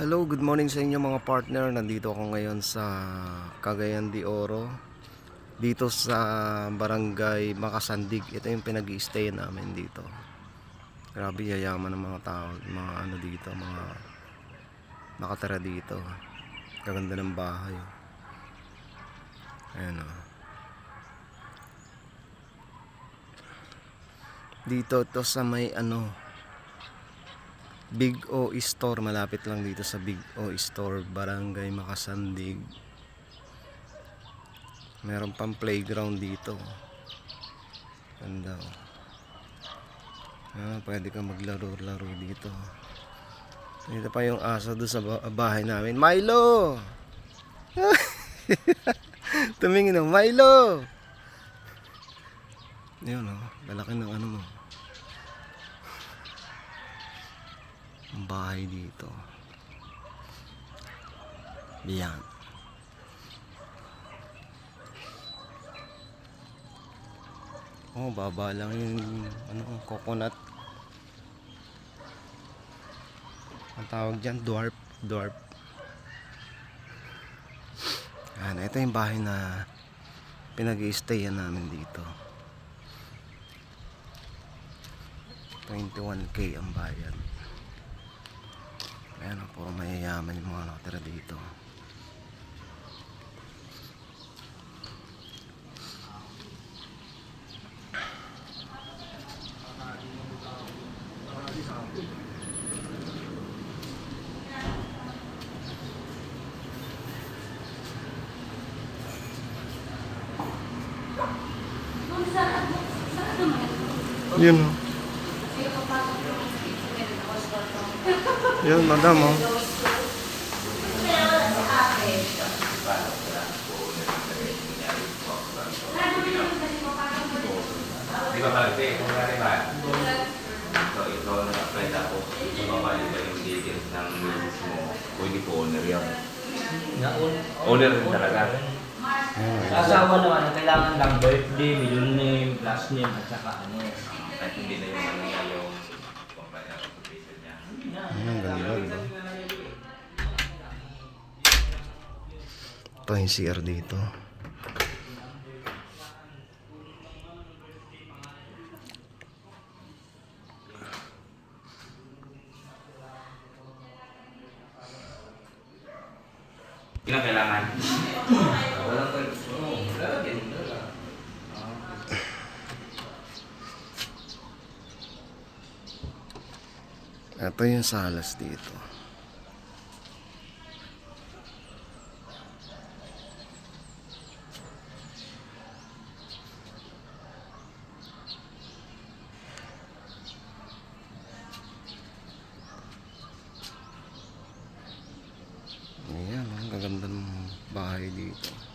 Hello, good morning sa inyo mga partner. Nandito ako ngayon sa Cagayan de Oro. Dito sa Barangay Makasandig. Ito yung pinag stay namin dito. Grabe yayaman ng mga tao, mga ano dito, mga nakatira dito. Kaganda ng bahay. Ayan o. Dito to sa may ano, Big O Store malapit lang dito sa Big O Store Barangay Makasandig. Meron pang playground dito. Ganda oh. ah, pwede ka maglaro-laro dito. Dito pa yung aso doon sa ba- bahay namin. Milo! Tumingin oh. Milo! Yun oh. Lalaki ng ano mo ang bahay dito. Yan. Oh, baba lang yung ano, coconut. Ang tawag dyan, dwarf. Dwarf. Yan, ito yung bahay na pinag-i-stayan namin dito. 21k ang bayad. Ayan, oh, puro mayayaman yung mga nakatira dito. Yun oh. Yun, madam oh. Di ba kalate? Kung nga ba? Ito, ito, nag-apply tapos sumabali ba yung details ng business mo o hindi ko owner? Naun. Owner rin talaga. Asawa naman, ang kailangan lang birthday, middle name, last name, at saka ano. Kahit hindi na yung ano yung company ng occupation niya. Ayan, ang ganda, di ba? Ito yung CR dito. Yun ang kailangan. Ito yung salas dito. Ayan, ang gaganda ng bahay dito.